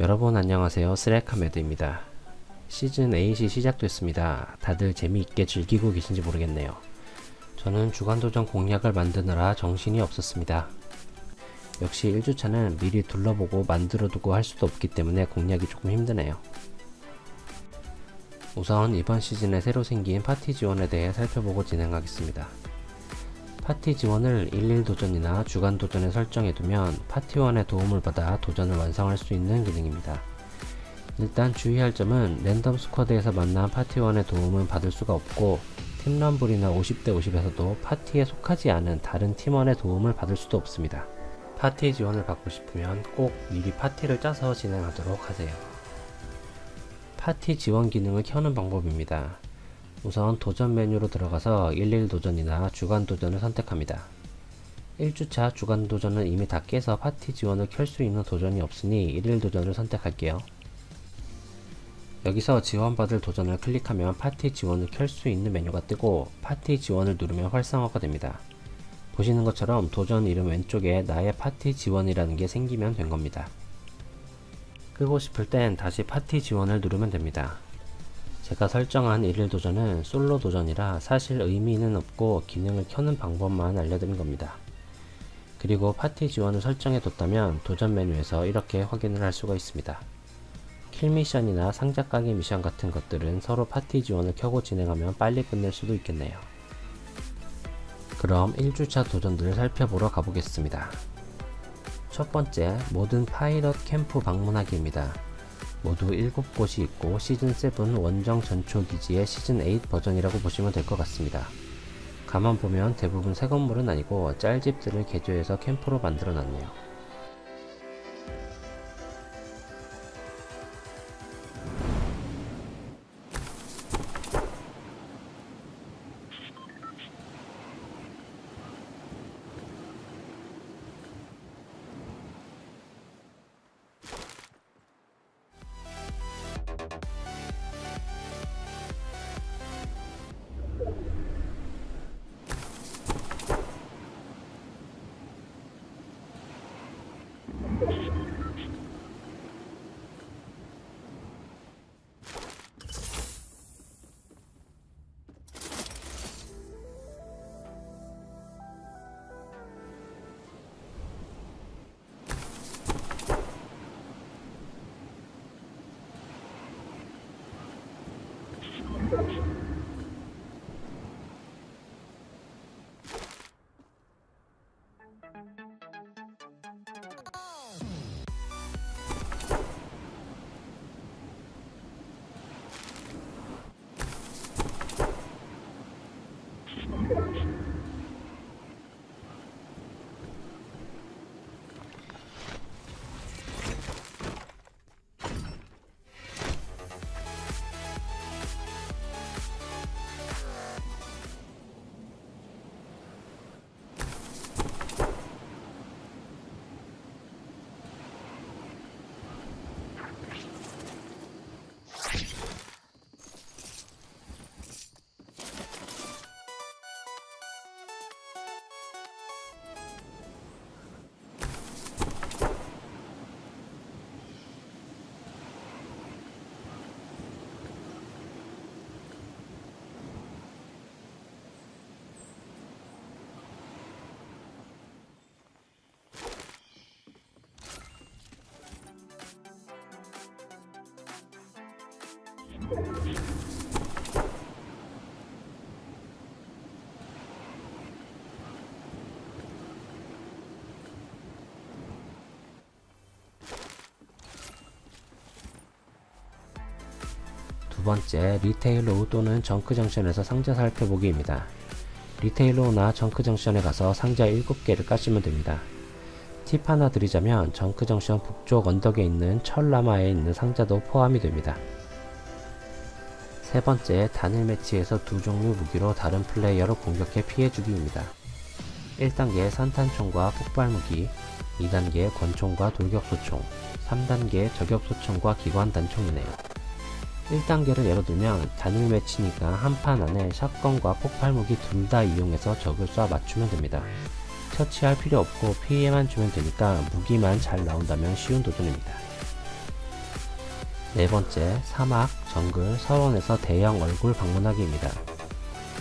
여러분 안녕하세요. 쓰레카메드입니다. 시즌 8이 시작됐습니다. 다들 재미있게 즐기고 계신지 모르겠네요. 저는 주간도전 공략을 만드느라 정신이 없었습니다. 역시 1주차는 미리 둘러보고 만들어두고 할 수도 없기 때문에 공략이 조금 힘드네요. 우선 이번 시즌에 새로 생긴 파티 지원에 대해 살펴보고 진행하겠습니다 파티 지원을 11 도전이나 주간 도전에 설정해두면 파티원의 도움을 받아 도전을 완성할 수 있는 기능입니다. 일단 주의할 점은 랜덤 스쿼드에서 만난 파티원의 도움은 받을 수가 없고 팀럼블이나 50대 50에서도 파티에 속하지 않은 다른 팀원의 도움을 받을 수도 없습니다. 파티 지원을 받고 싶으면 꼭 미리 파티를 짜서 진행하도록 하세요. 파티 지원 기능을 켜는 방법입니다. 우선 도전 메뉴로 들어가서 11 도전이나 주간 도전을 선택합니다. 1주차 주간 도전은 이미 다 깨서 파티 지원을 켤 수 있는 도전이 없으니 11 도전을 선택할게요. 여기서 지원받을 도전을 클릭하면 파티 지원을 켤 수 있는 메뉴가 뜨고 파티 지원을 누르면 활성화가 됩니다. 보시는 것처럼 도전 이름 왼쪽에 나의 파티 지원이라는 게 생기면 된 겁니다. 끄고 싶을 땐 다시 파티 지원을 누르면 됩니다. 제가 설정한 1일 도전은 솔로 도전이라 사실 의미는 없고 기능을 켜는 방법만 알려드린 겁니다. 그리고 파티 지원을 설정해 뒀다면 도전 메뉴에서 이렇게 확인을 할 수가 있습니다. 킬 미션이나 상자 까기 미션 같은 것들은 서로 파티 지원을 켜고 진행하면 빨리 끝낼 수도 있겠네요. 그럼 1주차 도전들을 살펴보러 가보겠습니다. 첫 번째, 모든 파이럿 캠프 방문하기입니다. 모두 7곳이 있고 시즌 7 원정 전초기지의 시즌 8 버전이라고 보시면 될 것 같습니다. 가만 보면 대부분 새 건물은 아니고 짤집들을 개조해서 캠프로 만들어 놨네요. 두 번째, 리테일로 또는 정크 정션에서 상자 살펴보기입니다. 리테일로나 정크 정션에 가서 상자 7개를 까시면 됩니다. 팁 하나 드리자면 정크 정션 북쪽 언덕에 있는 철라마에 있는 상자도 포함이 됩니다. 세 번째, 단일 매치에서 두 종류 무기로 다른 플레이어를 공격해 피해주기입니다. 1단계 산탄총과 폭발무기, 2단계 권총과 돌격소총, 3단계 저격소총과 기관단총이네요. 1단계를 예로 들면 단일 매치니까 한 판 안에 샷건과 폭발무기 둘 다 이용해서 적을 쏴 맞추면 됩니다. 터치할 필요 없고 피해만 주면 되니까 무기만 잘 나온다면 쉬운 도전입니다. 네 번째, 사막, 정글, 서원에서 대형 얼굴 방문하기입니다.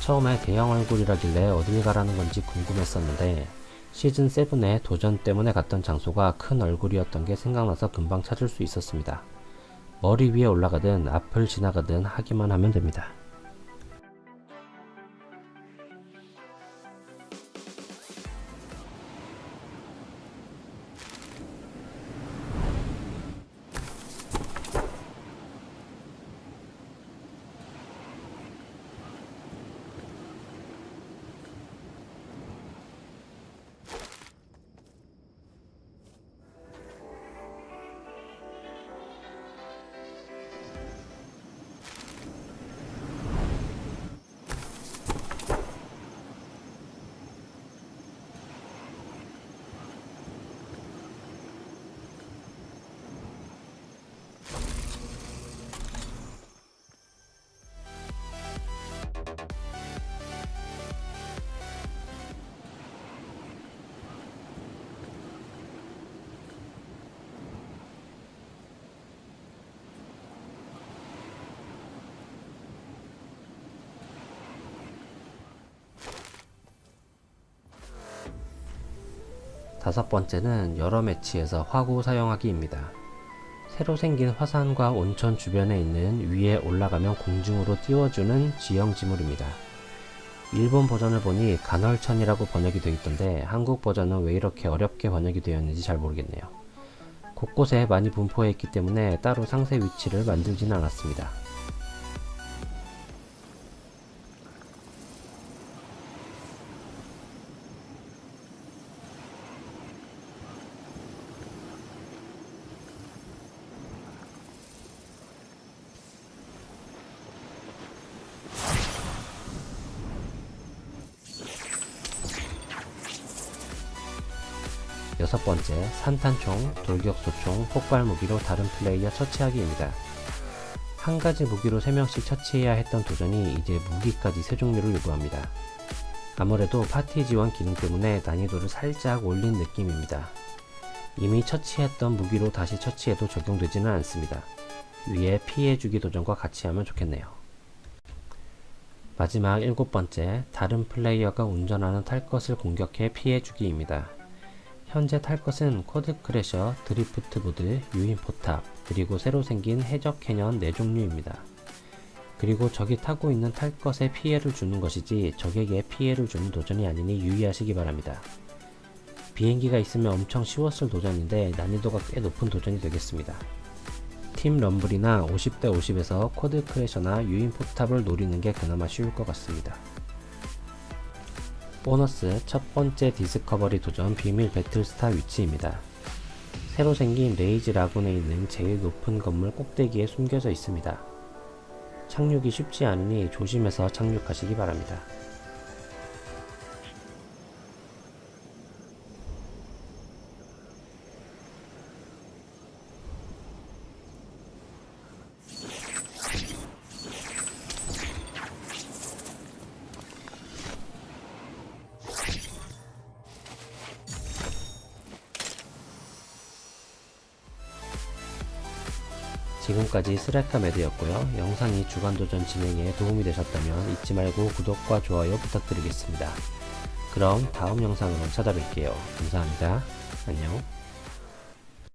처음에 대형 얼굴이라길래 어딜 가라는 건지 궁금했었는데 시즌 7의 도전 때문에 갔던 장소가 큰 얼굴이었던 게 생각나서 금방 찾을 수 있었습니다. 머리 위에 올라가든 앞을 지나가든 하기만 하면 됩니다. 다섯 번째는 여러 매치에서 화구 사용하기입니다. 새로 생긴 화산과 온천 주변에 있는 위에 올라가면 공중으로 띄워주는 지형 지물입니다. 일본 버전을 보니 간헐천이라고 번역이 되어 있던데 한국 버전은 왜 이렇게 어렵게 번역이 되어 있는지 잘 모르겠네요. 곳곳에 많이 분포해 있기 때문에 따로 상세 위치를 만들지는 않았습니다. 여섯 번째, 산탄총, 돌격소총, 폭발 무기로 다른 플레이어 처치하기입니다. 한 가지 무기로 3명씩 처치해야 했던 도전이 이제 무기까지 세 종류를 요구합니다. 아무래도 파티 지원 기능 때문에 난이도를 살짝 올린 느낌입니다. 이미 처치했던 무기로 다시 처치해도 적용되지는 않습니다. 위에 피해주기 도전과 같이 하면 좋겠네요. 마지막 일곱 번째, 다른 플레이어가 운전하는 탈 것을 공격해 피해주기입니다. 현재 탈 것은 쿼드 크래셔, 드리프트 보드, 유인 포탑, 그리고 새로 생긴 해적 캐년 4종류입니다. 그리고 적이 타고 있는 탈 것에 피해를 주는 것이지 적에게 피해를 주는 도전이 아니니 유의하시기 바랍니다. 비행기가 있으면 엄청 쉬웠을 도전인데 난이도가 꽤 높은 도전이 되겠습니다. 팀 럼블이나 50대 50에서 쿼드 크래셔나 유인 포탑을 노리는 게 그나마 쉬울 것 같습니다. 보너스 첫 번째 디스커버리 도전 비밀 배틀스타 위치입니다. 새로 생긴 레이지 라군에 있는 제일 높은 건물 꼭대기에 숨겨져 있습니다. 착륙이 쉽지 않으니 조심해서 착륙하시기 바랍니다. 지금까지 스레카 매드였고요. 영상이 주간도전 진행에 도움이 되셨다면 잊지 말고 구독과 좋아요 부탁드리겠습니다. 그럼 다음 영상으로 찾아뵐게요. 감사합니다. 안녕.